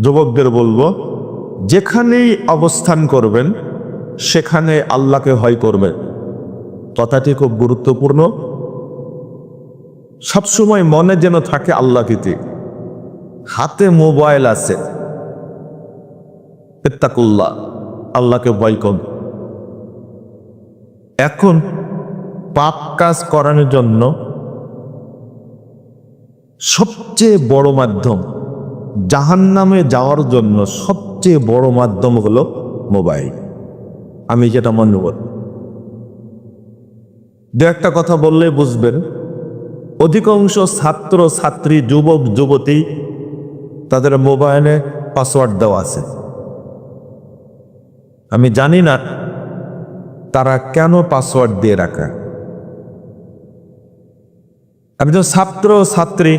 যুবকদের বলব, যেখানেই অবস্থান করবেন, সেখানে আল্লাহকে ভয় করবেন কথাটি খুব গুরুত্বপূর্ণ। সবসময় মনে যেন থাকে আল্লাহ ভীতি হাতে মোবাইল আছে। ইত্তাকুল্লাহ, আল্লাহকে ভয় করুন এখন পাপ কাজ করানোর জন্য সবচেয়ে বড় মাধ্যম জাহান্নামে যাওয়ার জন্য সবচেয়ে বড় মাধ্যম হলো মোবাইল। আমি যেটা মনে করি। দু একটা কথা বললে বুঝবেন, অধিকাংশ ছাত্র, ছাত্রী, যুবক, যুবতী, তাদের মোবাইলে পাসওয়ার্ড দেওয়া আছে। আমি জানি না তারা কেন পাসওয়ার্ড দিয়ে রাখা। একজন ছাত্র, ছাত্রী,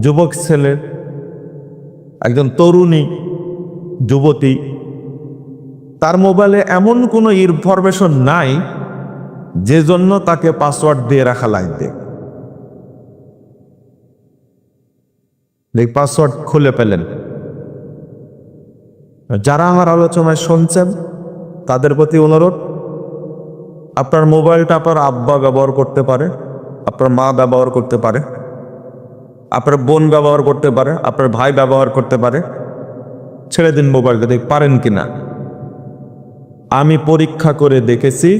যুবক, ছেলে একজন তরুণী, যুবতী, তার মোবাইলে এমন কোনো ইনফরমেশন নাই যে জন্য তাকে পাসওয়ার্ড দিয়ে রাখা লাগবে পাসওয়ার্ড খুলে পেলেন যারা আমার আলোচনায় শুনছেন, তাদের প্রতি অনুরোধ, আপনার মোবাইলটা আপনার আব্বা ব্যবহার করতে পারে, আপনার মা ব্যবহার করতে পারে। আপনার বোন ব্যবহার করতে পারে, আপনার ভাই ব্যবহার করতে পারে। ছেড়ে দিন মোবাইলটা দেখ পারেন কিনা আমি পরীক্ষা করে দেখেছি,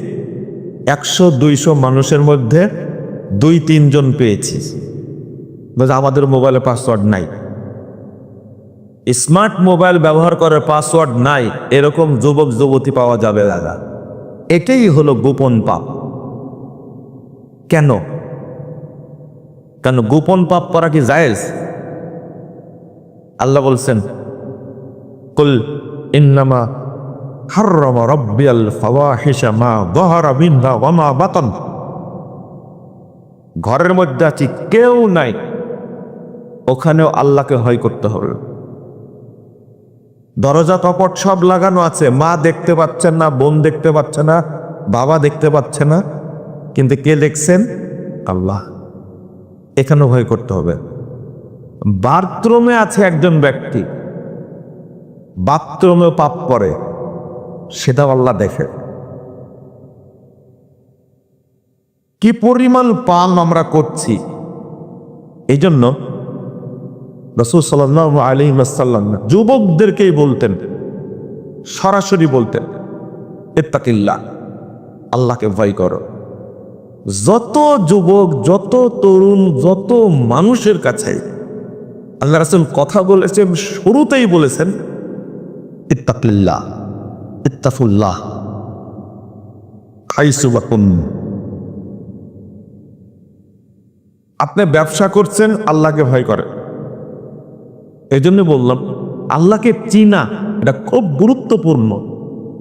একশো দুইশো মানুষের মধ্যে দুই তিনজন পেয়েছি। আমাদের মোবাইলে পাসওয়ার্ড নাই। স্মার্ট মোবাইল ব্যবহার করার পাসওয়ার্ড নাই, এরকম যুবক যুবতী পাওয়া যাবে দাদা। এটাই হলো গোপন পাপ। কেন? কেন গোপন পাপ করা কি জায়েজ? আল্লাহ বলছেন, কুল ইন্নামা রাব্বিয়াল ফাওয়াহিশা মা যাহারা মিনহা ওয়া মা বাতান। ঘরের মধ্যে আছি, কেউ নাই। ওখানেও আল্লাহকে ভয় করতে হবে। দরজা কপট সব লাগানো আছে। মা দেখতে পাচ্ছেন না, বোন দেখতে পাচ্ছে না, বাবা দেখতে পাচ্ছে না, কিন্তু কে দেখছেন? আল্লাহ। এখানেও ভয় করতে হবে। বাথরুমে আছে একজন ব্যক্তি। বাথরুমে পাপ করে। সেটাও আল্লাহ দেখে। কি পরিমাণ পান আমরা করছি। এই জন্য রসুল সাল্লাহ আলী সাল্লাম যুবকদেরকেই বলতেন, সরাসরি বলতেন এত্তাকিল্লা আল্লাহকে ভয় করো। যত যুবক, যত তরুণ, যত মানুষের কাছে আল্লাহ রাসুল কথা বলেছেন, শুরুতেই বলেছেন ইত্তাফুল্লাহ আপনি ব্যবসা করছেন, আল্লাহকে ভয় করেন এই জন্য বললাম, আল্লাহকে চিনা, এটা খুব গুরুত্বপূর্ণ।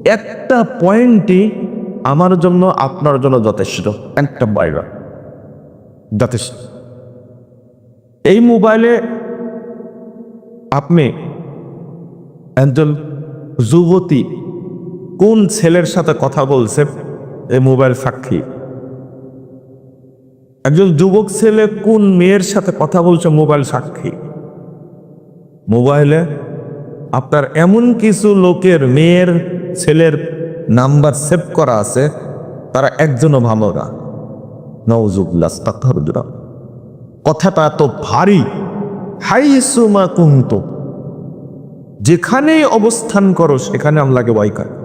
একটা পয়েন্টই আমার জন্য আপনার জন্য যথেষ্ট। একটা বাইরা। যথেষ্ট। এই মোবাইলে আপনি একজন যুবতী কোন ছেলের সাথে কথা বলছে এই মোবাইল সাক্ষী? একজন যুবক ছেলে কোন মেয়ের সাথে কথা বলছে মোবাইল সাক্ষী? মোবাইলে আপনার এমন কিছু লোকের মেয়ের ছেলের নাম্বার সেভ করা আছে, তারা একজনও ভালো না। নওজুবুল্লাহ। কথাটা এত ভারী। হাই সুমা কুন্ত যেখানেই অবস্থান করো, সেখানে আমলাকে ভয় করে।